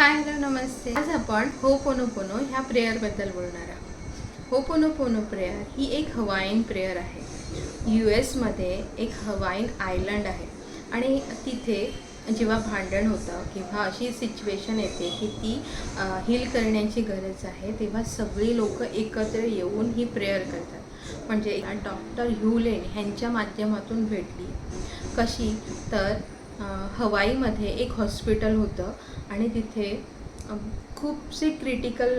Hi hello नमस्ते. आज आपण हो पोनो ह्या प्रेयरबद्दल बोलणार आहोत. हो पोनो प्रेयर ही एक हवाईन प्रेयर आहे. यू एसमध्ये एक हवाईन आयलंड आहे. आणि तिथे जेव्हा भांडण होतं किंवा अशी सिच्युएशन येते की ती हील करण्याची गरज आहे तेव्हा सगळी लोक एकत्र येऊन ही प्रेयर करतात. म्हणजे डॉक्टर ह्युलेन ह्यांच्या माध्यमातून भेटली. कशी? तर हवाईमध्ये एक हॉस्पिटल होतं आणि तिथे खूपसे क्रिटिकल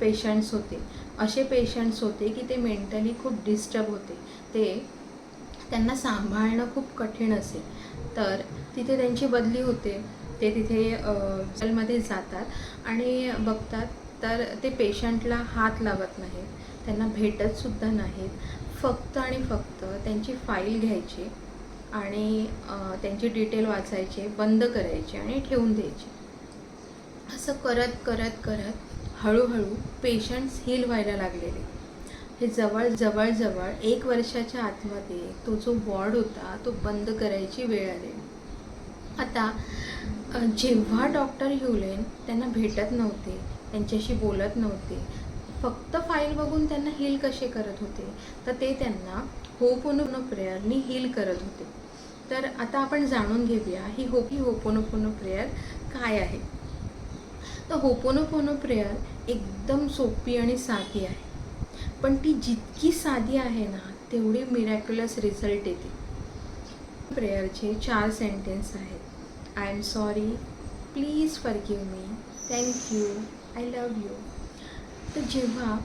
पेशंट्स होते. असे पेशंट्स होते की ते मेंटली खूप डिस्टर्ब होते. ते त्यांना सांभाळणं खूप कठीण असे. तर तिथे त्यांची बदली होते. ते तिथे हॉस्पिटलमध्ये जातात आणि बघतात तर ते पेशंटला हात लावत नाहीत. त्यांना भेटतसुद्धा नाहीत. फक्त आणि फक्त त्यांची फाईल घ्यायची. आणि त्यांची डिटेल वाचायचे बंद करायचे आणि ठेवून द्यायचे. असं करत करत करत हळूहळू पेशंट्स हील व्हायला लागलेले. हे जवळ जवळ जवळ एक वर्षाच्या आतमध्ये तो जो वॉर्ड होता तो बंद करायची वेळ आली. आता जेव्हा डॉक्टर ह्युलेन त्यांना भेटत नव्हते त्यांच्याशी बोलत नव्हते फक्त फाईल बघून त्यांना हील कसे करत होते तर ते त्यांना होपोनो प्रेयरनी हील करत होते. तर आता आपण जाणून घेऊया ही हो ही होपोनोपोनो प्रेयर काय आहे. तर होपोनोपोनो प्रेयर एकदम सोपी आणि साधी आहे. पण ती जितकी साधी आहे ना तेवढी मिरॅक्युलस रिझल्ट येते. प्रेयरचे चार सेंटेन्स आहेत. I am sorry please forgive me thank you I love you तर जेव्हा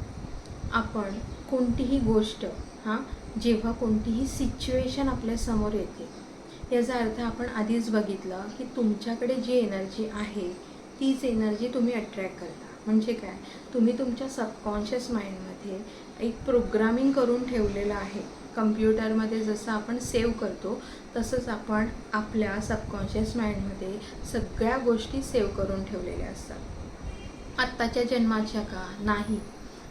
आपण कोणतीही गोष्ट हां जेव्हा कोणतीही सिच्युएशन आपल्यासमोर येते याचा अर्थ आपण आधीच बघितलं की तुमच्याकडे जी एनर्जी आहे तीच एनर्जी तुम्ही अट्रॅक्ट करता. म्हणजे काय? तुम्ही तुमच्या सबकॉन्शियस माइंडमध्ये एक प्रोग्रामिंग करून ठेवलेलं आहे. कम्प्युटरमध्ये जसं आपण सेव्ह करतो तसंच आपण आपल्या सबकॉन्शियस माइंडमध्ये सगळ्या गोष्टी सेव्ह करून ठेवलेल्या असतात. आत्ताच्या जन्माच्या का? नाही.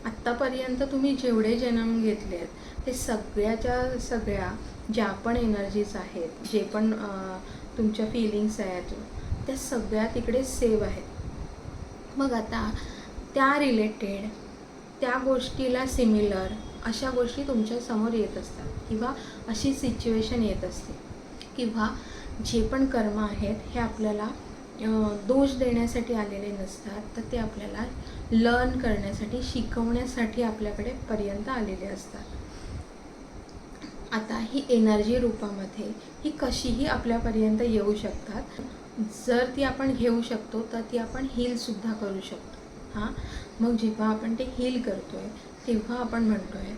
आत्तापर्यंत तुम्ही जेवढे जन्म घेतलेत ते सगळ्याच्या सगळ्या ज्या पण एनर्जीज आहेत जे पण तुमच्या फिलिंग्स आहेत त्या सगळ्या तिकडे सेव आहेत. मग आता त्या रिलेटेड त्या गोष्टीला सिमिलर अशा गोष्टी तुमच्यासमोर येत असतात किंवा अशी सिच्युएशन येत असते. किंवा जे पण कर्म आहेत हे आपल्याला दोष देण्यासाठी आलेले नसतात तर ते आपल्याला लर्न करण्यासाठी शिकवण्यासाठी आपल्याकडे पर्यंत आलेले असतात. आता ही एनर्जी रूपामध्ये ही कशीही आपल्यापर्यंत येऊ शकतात. जर ती आपण घेऊ शकतो तर ती आपण हीलसुद्धा करू शकतो. हां? मग जेव्हा आपण ते हील करतो आहे तेव्हा आपण म्हणतो आहे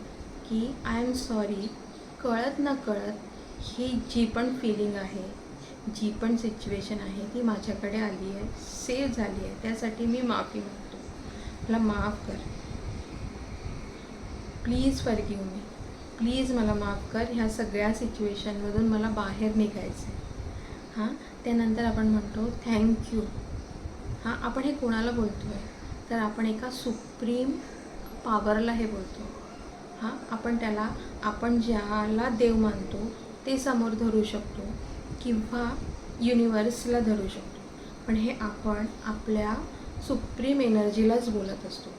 की आय एम सॉरी कळत न कळत ही जी पण फिलिंग आहे जी पण सिच्युएशन आहे ती माझ्याकडे आली आहे सेव्ह झाली आहे त्यासाठी मी माफी मागतो. मला माफ कर. प्लीज फॉरगिव्ह मी प्लीज मला माफ कर. ह्या सगळ्या सिच्युएशनमधून मला बाहेर निघायचं आहे. हां? त्यानंतर आपण म्हणतो थँक्यू हां? आपण हे कोणाला बोलतो आहे तर आपण एका सुप्रीम पावरला हे बोलतो. हां? आपण त्याला आपण ज्याला देव मानतो ते समोर धरू शकतो. किंवा युनिवर्सला धरू शकतो. पण हे आपण आपल्या सुप्रीम एनर्जीलाच बोलत असतो.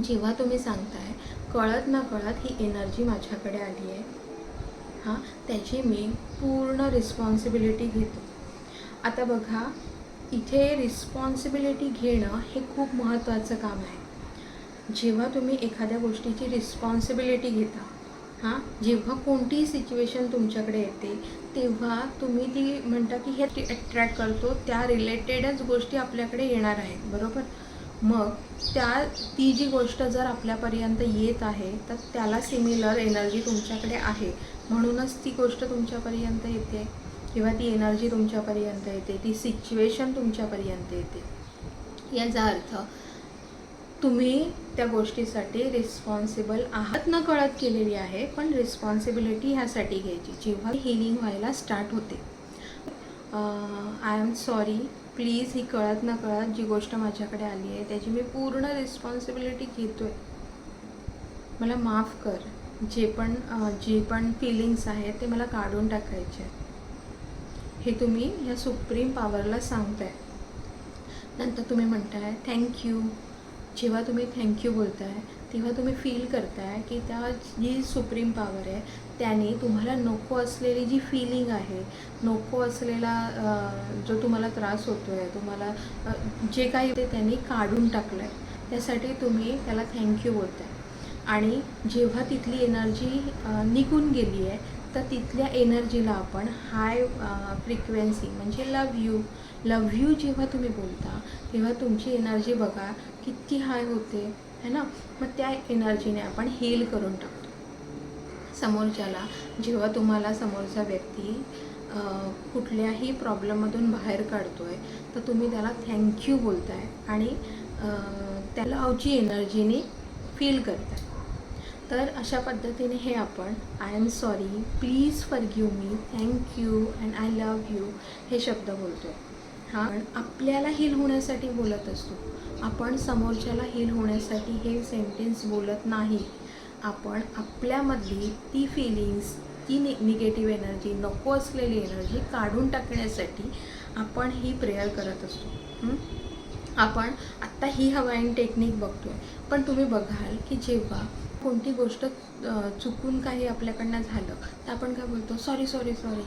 जेव्हा तुम्ही सांगताय कळत ना कळत ही एनर्जी माझ्याकडे आली आहे. हां त्याची मी पूर्ण रिस्पॉन्सिबिलिटी घेतो. आता बघा इथे रिस्पॉन्सिबिलिटी घेणं हे खूप महत्त्वाचं काम आहे. जेव्हा तुम्ही एखाद्या गोष्टीची रिस्पॉन्सिबिलिटी घेता हां जेव्हा कोणतीही सिच्युएशन तुमच्याकडे येते तेव्हा तुम्ही ती म्हणता की हे अट्रॅक्ट करतो त्या रिलेटेडच गोष्टी आपल्याकडे येणार आहेत बरोबर? मग त्या ती जी गोष्ट जर आपल्यापर्यंत येत आहे तर त्याला सिमिलर एनर्जी तुमच्याकडे आहे. म्हणूनच ती गोष्ट तुमच्यापर्यंत येते किंवा ती एनर्जी तुमच्यापर्यंत येते ती सिच्युएशन तुमच्यापर्यंत येते. याचा अर्थ तुम्ही त्या गोष्टीसाठी रिस्पॉन्सिबल आहात. न कळत केलेली आहे पण रिस्पॉन्सिबिलिटी ह्यासाठी घ्यायची. जेव्हा हिलिंग व्हायला स्टार्ट होते. आय एम सॉरी प्लीज ही कळत न कळत जी गोष्ट माझ्याकडे आली आहे त्याची मी पूर्ण रिस्पॉन्सिबिलिटी घेतो आहे मला माफ कर. जे पण जे पण फिलिंग्स आहेत ते मला काढून टाकायचे आहेत. हे तुम्ही ह्या सुप्रीम पॉवरला सांगताय. नंतर तुम्ही म्हणताय थँक्यू जेव्हा तुम्ही थँक्यू बोलताय तेव्हा तुम्ही फील करताय की त्या जी सुप्रीम पॉवर आहे त्याने तुम्हाला नको असलेली जी फिलिंग आहे नको असलेला जो तुम्हाला त्रास होतो आहे तुम्हाला जे काही ते त्यांनी काढून टाकलं आहे त्यासाठी तुम्ही त्याला थँक्यू बोलताय. आणि जेव्हा तिथली एनर्जी निघून गेली आहे तर तिथल्या एनर्जीला आपण हाय फ्रिक्वेन्सी म्हणजे लव यू लव यू जेव्हा तुम्ही बोलता तेव्हा तुमची एनर्जी बघा किती हाय होते है ना? मग त्या एनर्जीने आपण हील करून टाकतो. समोरच्याला जेव्हा तुम्हाला समोरचा व्यक्ती कुठल्याही प्रॉब्लेममधून बाहेर काढतो आहे तर तुम्ही त्याला थँक्यू बोलताय आणि त्याला त्या एनर्जीने फील करताय. तर अशा पद्धतीने हे आपण I am sorry please forgive me thank you and I love you हे शब्द बोलतो आहे हा पण आपल्याला हील होण्यासाठी बोलत असतो. आपण समोरच्याला हील होण्यासाठी हे सेंटेन्स बोलत नाही. आपण आपल्यामधली ती फिलिंग्स ती नि निगेटिव्ह एनर्जी नको असलेली एनर्जी काढून टाकण्यासाठी आपण ही प्रेयर करत असतो. आपण आत्ता ही हवाईन टेक्निक बघतो आहे पण तुम्ही बघाल की जेव्हा कोणती गोष्ट चुकून काही आपल्याकडनं झालं तर आपण काय बोलतो सॉरी सॉरी सॉरी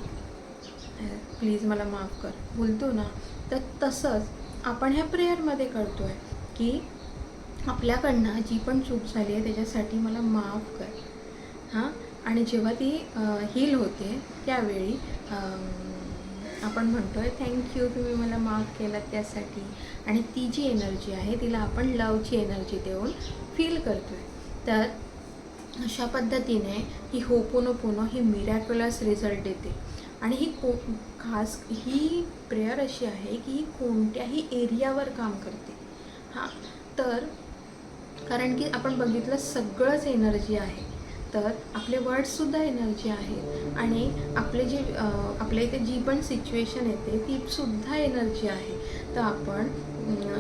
प्लीज मला माफ कर. बोलतो ना तर तसंच आपण ह्या प्रेयरमध्ये करतो आहे की आपल्याकडनं जी पण चूक झाली आहे त्याच्यासाठी मला माफ कर. हां? आणि जेव्हा ती हील होते त्यावेळी आपण म्हणतो आहे थँक्यू तुम्ही मला माफ केलात त्यासाठी. आणि ती जी एनर्जी आहे तिला आपण लवची एनर्जी देऊन फील करतो आहे तर अशा पद्धतीने ही होपोनोपोनो ही मिरॅक्युलस रिझल्ट देते. आणि ही को खास ही प्रेयर अशी आहे की ही कोणत्याही एरियावर काम करते. हां तर कारण की आपण बघितलं सगळंच एनर्जी आहे. तर आपले वर्ड्ससुद्धा एनर्जी आहेत आणि आपले जे आपल्या इथे जी पण सिच्युएशन येते ती सुद्धा एनर्जी आहे. तर आपण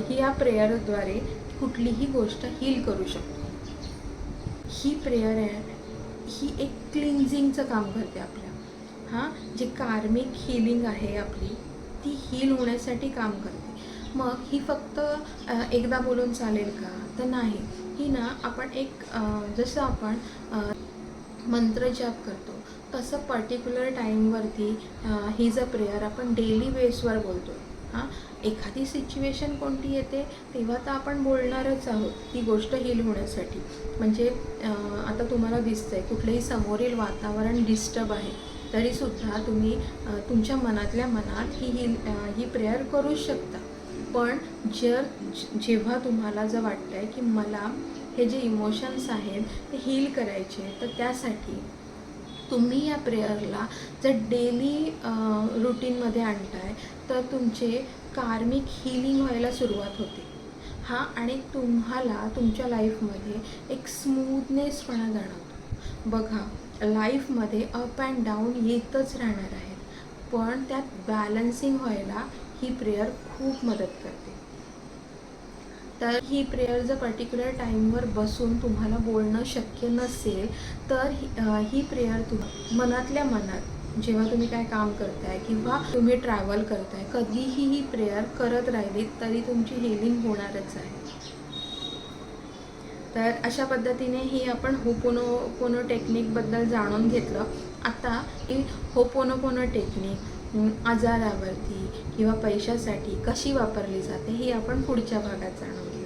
ही या प्रेयरद्वारे कुठलीही गोष्ट हील करू शकतो. ही प्रेयर आहे ही एक क्लिन्झिंगचं काम करते आपल्या. हां जे कार्मिक हिलिंग आहे आपली ती हील होण्यासाठी काम करते. मग ही फक्त एकदा बोलून चालेल का? तर नाही. ही ना आपण एक जसं आपण मंत्रजाप मंत्र जाप करतो. तसं पर्टिक्युलर टाईमवरती ही जर प्रेयर आपण डेली बेसवर बोलतो. हां? एखादी सिच्युएशन कोणती येते तेव्हा तर आपण बोलणारच आहोत ती गोष्ट हील होण्यासाठी. म्हणजे आता तुम्हाला दिसतंय कुठलंही समोरील वातावरण डिस्टर्ब आहे तरीसुद्धा तुम्ही तुमच्या मनातल्या मनात ही ही ही प्रेयर करूच शकता. पण जर जेव्हा तुम्हाला जर वाटतं आहे की मला हे जे इमोशन्स आहेत ते हील करायचे. तर त्यासाठी तुम्ही या प्रेयरला जर डेली रुटीनमध्ये आणताय तर तुमचे कार्मिक हिलिंग व्हायला सुरुवात होते. हां आणि तुम्हाला तुमच्या लाईफमध्ये एक स्मूथनेसपणा जाणवतो. बघा लाईफमध्ये अप अँड डाऊन येतच राहणार आहेत. पण त्यात बॅलन्सिंग व्हायला ही प्रेयर खूप मदत करते. तर ही प्रेयर जर पर्टिक्युलर टाईमवर बसून तुम्हाला बोलणं शक्य नसेल तर ही प्रेयर तुम मनातल्या मनात जेव्हा तुम्ही काय काम करताय किंवा तुम्ही ट्रॅव्हल करताय कधीही ही प्रेयर करत राहिलीत तरी तुमची हिलिंग होणारच आहे. तर अशा पद्धतीने ही आपण होपोनो पोनो टेक्निकबद्दल जाणून घेतलं. आता ही होपोनो टेक्निक आजारावरती किंवा पैशासाठी कशी वापरली जाते ही आपण पुढच्या भागात जाणून